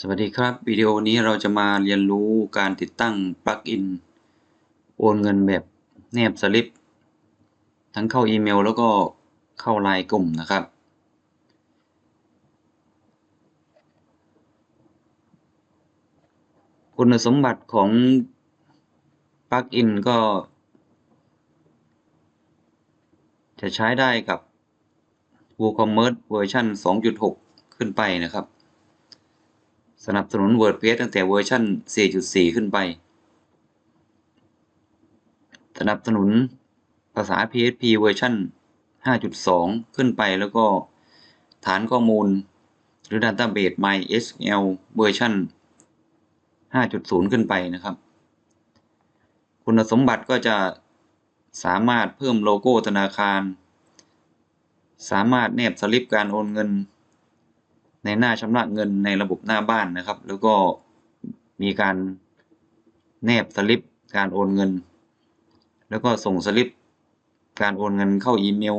สวัสดีครับ วิดีโอนี้เราจะมาเรียนรู้การติดตั้งปลั๊กอินโอนเงินแบบแนบสลิป ทั้งเข้าอีเมลแล้วก็เข้าไลน์กลุ่มนะครับ คุณสมบัติของปลั๊กอินก็ จะใช้ได้กับ WooCommerce เวอร์ชัน2.6 ขึ้นไปนะครับ สนับสนุน WordPress ตั้งแต่เวอร์ชัน4.4 ขึ้นไป สนับสนุนภาษา PHP เวอร์ชัน5.2 ขึ้นไปแล้วก็ฐานข้อมูล หรือ Database MySQL เวอร์ชัน5.0 ขึ้นไปนะครับ คุณสมบัติก็จะสามารถเพิ่มโลโก้ธนาคาร สามารถแนบสลิปการโอนเงิน ในหน้าชำระเงินในระบบหน้าบ้านนะครับ แล้วก็มีการแนบสลิปการโอนเงิน แล้วก็ส่งสลิปการโอนเงินเข้าอีเมล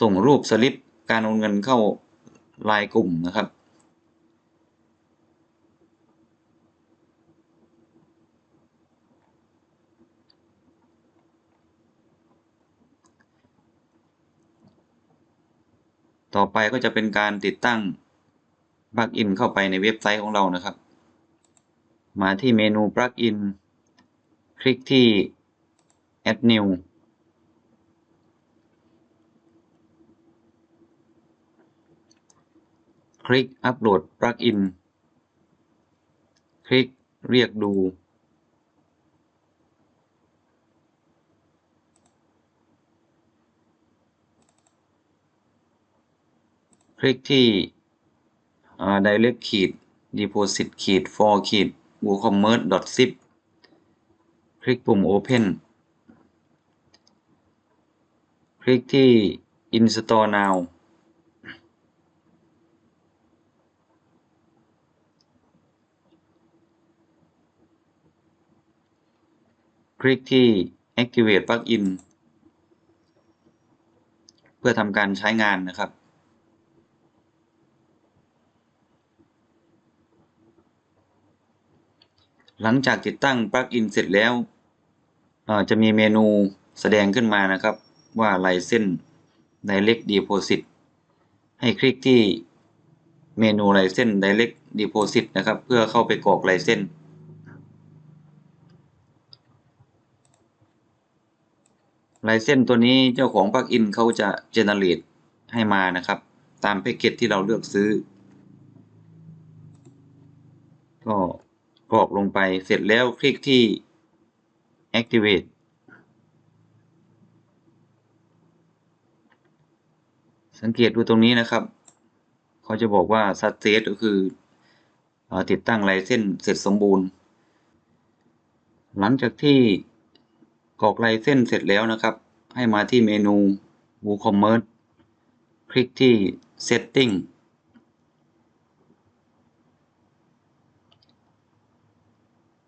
ส่งรูปสลิปการโอนเงินเข้าไลน์กลุ่มนะครับ ต่อไปก็จะเป็นการติดตั้ง ปลักอินเข้าไปในเว็บไซต์ของเรานะครับ มาที่เมนูปลักอินคลิกที่ add new คลิกอัปโหลดปลักอินคลิกเรียกดู คลิกที่ direct ขีด deposit ขีด for ขีด woocommerce zip คลิกปุ่ม open คลิกที่ install now คลิกที่ activate plugin เพื่อทำการใช้งานนะครับ หลังจากติดตั้งปลั๊กอินเสร็จแล้วจะมีเมนูแสดงขึ้นมานะครับว่าลายเส้น Direct Deposit ให้คลิกที่เมนูลายเส้น Direct Deposit นะครับ เพื่อเข้าไปกรอกลายเส้น ลายเส้นตัวนี้เจ้าของปลั๊กอินเขาจะ generate ให้มานะครับ ตามแพ็กเกจที่เราเลือกซื้อ ก็ กรอกลงไปเสร็จแล้วคลิกที่ activate สังเกตดูตรงนี้นะครับ เขาจะบอกว่า success ก็คืออติดตั้งลายเส้นเสร็จสมบูรณ์ หลังจากที่กรอกลายเส้นเสร็จแล้วนะครับ ให้มาที่เมนู WooCommerce คลิกที่ setting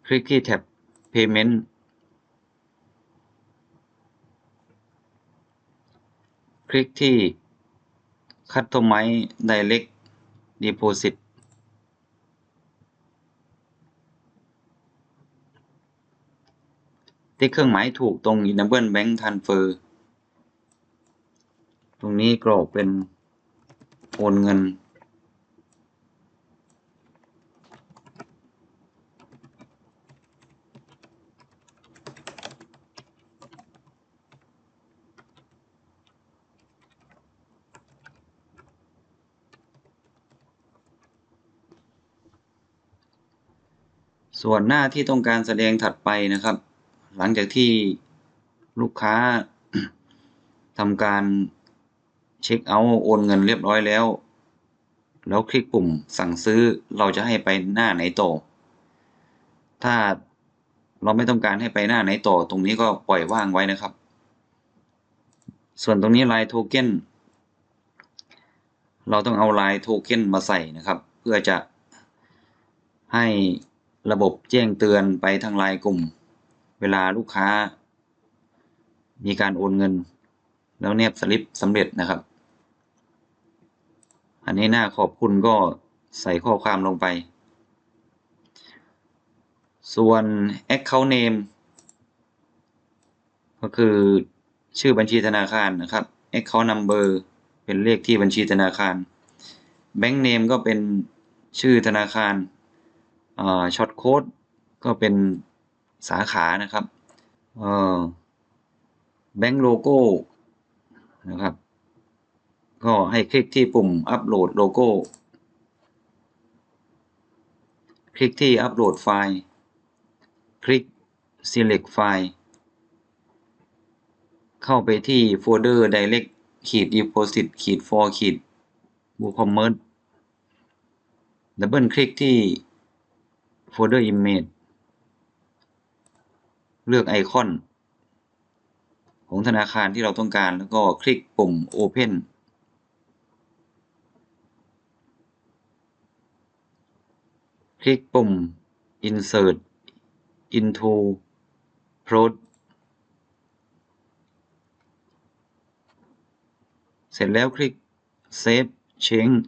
คลิกที่แท็บ Payment คลิกที่ Customize Direct Deposit ที่เครื่องหมายถูกตรง Enable Bank Transfer ตรงนี้กรอกเป็นโอนเงิน ส่วนหน้าที่ต้องการแสดงถัดไปนะครับ หลังจากที่ลูกค้าทำการเช็คเอาท์โอนเงินเรียบร้อยแล้ว แล้วคลิกปุ่มสั่งซื้อเราจะให้ไปหน้าไหนต่อ ถ้าเราไม่ต้องการให้ไปหน้าไหนต่อ ตรงนี้ก็ปล่อยว่างไว้นะครับ ส่วนตรงนี้ลายโทเค็นเราต้องเอาลายโทเค็นมาใส่นะครับ เพื่อจะให้ ระบบแจ้งเตือนไปทางไลน์กลุ่ม เวลาลูกค้า มีการโอนเงิน แล้วเนียบสลิปสำเร็จนะครับ อันนี้หน้าขอบคุณก็ใส่ข้อความลงไป ส่วน account name ก็คือชื่อบัญชีธนาคารนะครับ account number เป็นเลขที่บัญชีธนาคาร bank name ก็เป็นชื่อธนาคาร อ่า short code ก็เป็นสาขานะครับเอ่อ bank logo นะครับ ก็ให้คลิกที่ปุ่มอัปโหลดโลโก้ คลิกที่อัปโหลดไฟล์ คลิก select ไฟล์ เข้าไปที่โฟลเดอร์ direct ขีด deposit ขีด for ขีด woocommerce ดับเบิลคลิกที่ โฟลเดอร์ image เลือกไอคอน ของธนาคารที่เราต้องการแล้วก็คลิกปุ่ม open คลิกปุ่ม insert into prod เสร็จแล้วคลิก save change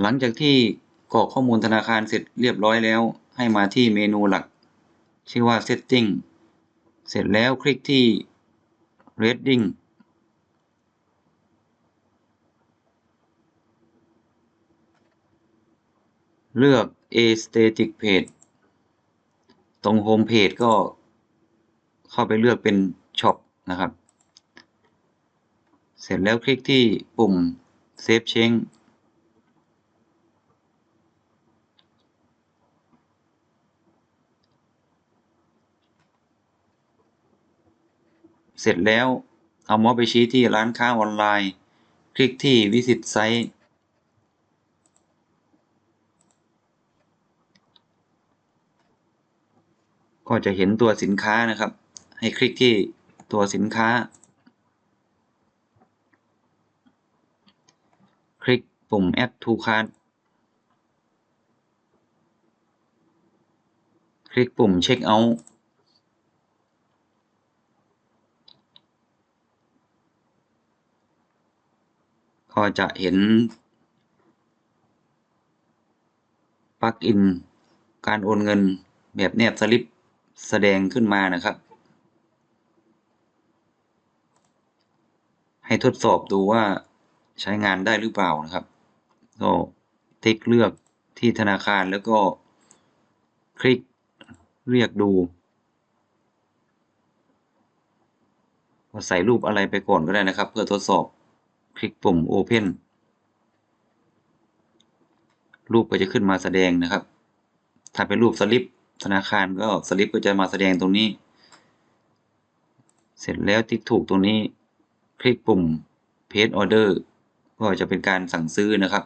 หลังจากที่กรอกข้อมูลธนาคารเสร็จเรียบร้อยแล้ว ให้มาที่เมนูหลัก ชื่อว่า setting เสร็จแล้วคลิกที่ reading เลือก aesthetic page ตรง home page ก็เข้าไปเลือกเป็น shop นะครับ เสร็จแล้วคลิกที่ปุ่ม save change ร็จแล้ว เอามาส์ไปชี้ที่ร้านค้าออนไลน์ คลิกที่ Visit Site ก็จะเห็นตัวสินค้านะครับ ให้คลิกที่ตัวสินค้า คลิกปุ่ม Add to Cart คลิกปุ่ม Check out ก็จะเห็นปลั๊กอินการโอนเงินแบบแนบสลิปแสดงขึ้นมานะครับ ให้ทดสอบดูว่าใช้งานได้หรือเปล่านะครับ ก็ติ๊กเลือกที่ธนาคารแล้วก็คลิกเรียกดูใส่รูปอะไรไปก่อนก็ได้นะครับ เพื่อทดสอบ คลิกปุ่ม Open รูปก็จะขึ้นมาแสดงนะครับ ถ้าเป็นรูปสลิปธนาคารก็สลิปก็จะมาแสดงตรงนี้ เสร็จแล้วติ๊กถูกตรงนี้ คลิกปุ่ม Paste Order ก็จะเป็นการสั่งซื้อนะครับ